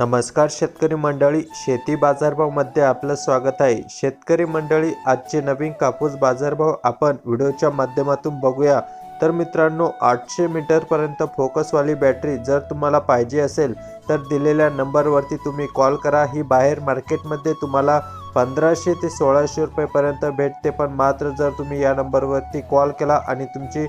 नमस्कार शेतकरी मंडळी शेती बाजारभावमध्ये आपलं स्वागत आहे. शेतकरी मंडळी आजचे नवीन कापूस बाजारभाव आपण व्हिडिओच्या माध्यमातून बघूया. तर मित्रांनो आठशे मीटरपर्यंत फोकसवाली बॅटरी जर तुम्हाला पाहिजे असेल तर दिलेल्या नंबरवरती तुम्ही कॉल करा. ही बाहेर मार्केटमध्ये तुम्हाला पंधराशे ते सोळाशे रुपयेपर्यंत भेटते पण मात्र जर तुम्ही या नंबरवरती कॉल केला आणि तुमची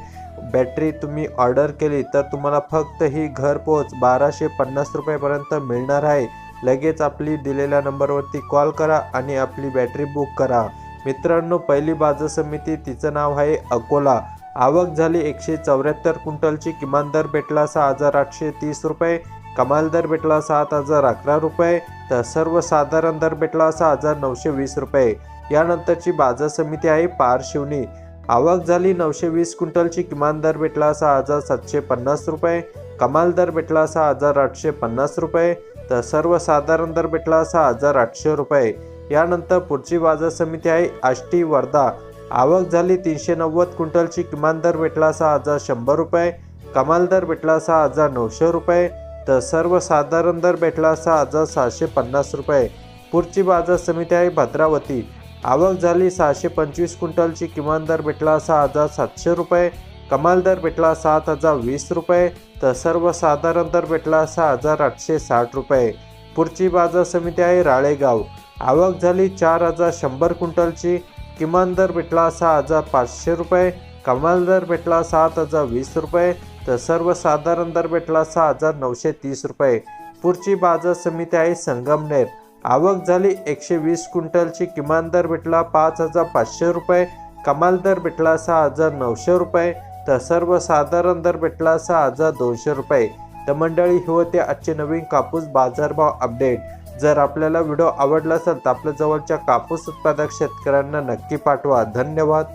बॅटरी तुम्ही ऑर्डर केली तर तुम्हाला फक्त ही घरपोच बाराशे पन्नास रुपयेपर्यंत मिळणार आहे. लगेच आपली दिलेल्या नंबरवरती कॉल करा आणि आपली बॅटरी बुक करा. मित्रांनो पहिली बाजार समिती तिचं नाव आहे अकोला. आवक झाली एकशे चौऱ्याहत्तर क्विंटलची किमान दर भेटला सहा हजार आठशे तीस रुपये. कमाल दर भेटला सात हजार अकरा रुपये तर सर्वसाधारण दर भेटला सहा हजार नऊशे वीस रुपये. यानंतरची बाजार समिती आहे पारशिवनी. आवक झाली नऊशे वीस क्विंटलची किमान दर भेटला सहा हजार सातशे पन्नास रुपये. कमाल दर भेटला सहा हजार आठशे पन्नास रुपये तर सर्वसाधारण दर भेटला सहा हजार आठशे रुपये. यानंतर पुढची बाजार समिती आहे आष्टी वर्धा. आवक झाली तीनशे नव्वद क्विंटलची किमान दर भेटला सहा हजार शंभर रुपये. कमाल दर भेटला सहा हजार नऊशे रुपये. तर सर्वसाधारण दर भेटला असा हजार सहाशे पन्नास रुपये. पुढची बाजार समिती आहे भद्रावती. आवक झाली सहाशे पंचवीस क्विंटलची. किमान दर भेटला सहा हजार सातशे रुपये. कमाल दर भेटला सात हजार वीस रुपये. तर सर्वसाधारण दर भेटला सहा हजार आठशे साठ रुपये. पुढची बाजार समिती आहे राळेगाव. आवक झाली चार हजार शंभर क्विंटलची. किमान दर भेटला सहा हजार पाचशे रुपये. कमाल दर भेटला सात हजार वीस रुपये. तर सर्वसाधारण दर भेटला सहा हजार नऊशे तीस रुपये. पुढची बाजार समिती आहे संगमनेर. आवक झाली एकशे वीस क्विंटलची. किमान दर भेटला पाच हजार पाचशे रुपये. कमाल दर भेटला सहा हजार नऊशे रुपये. तर सर्वसाधारण दर भेटला सहा हजार दोनशे रुपये. तर मंडळी हे होते आजचे नवीन कापूस बाजारभाव अपडेट. जर आपल्याला व्हिडिओ आवडला असेल तर आपल्या जवळच्या कापूस उत्पादक शेतकऱ्यांना नक्की पाठवा. धन्यवाद.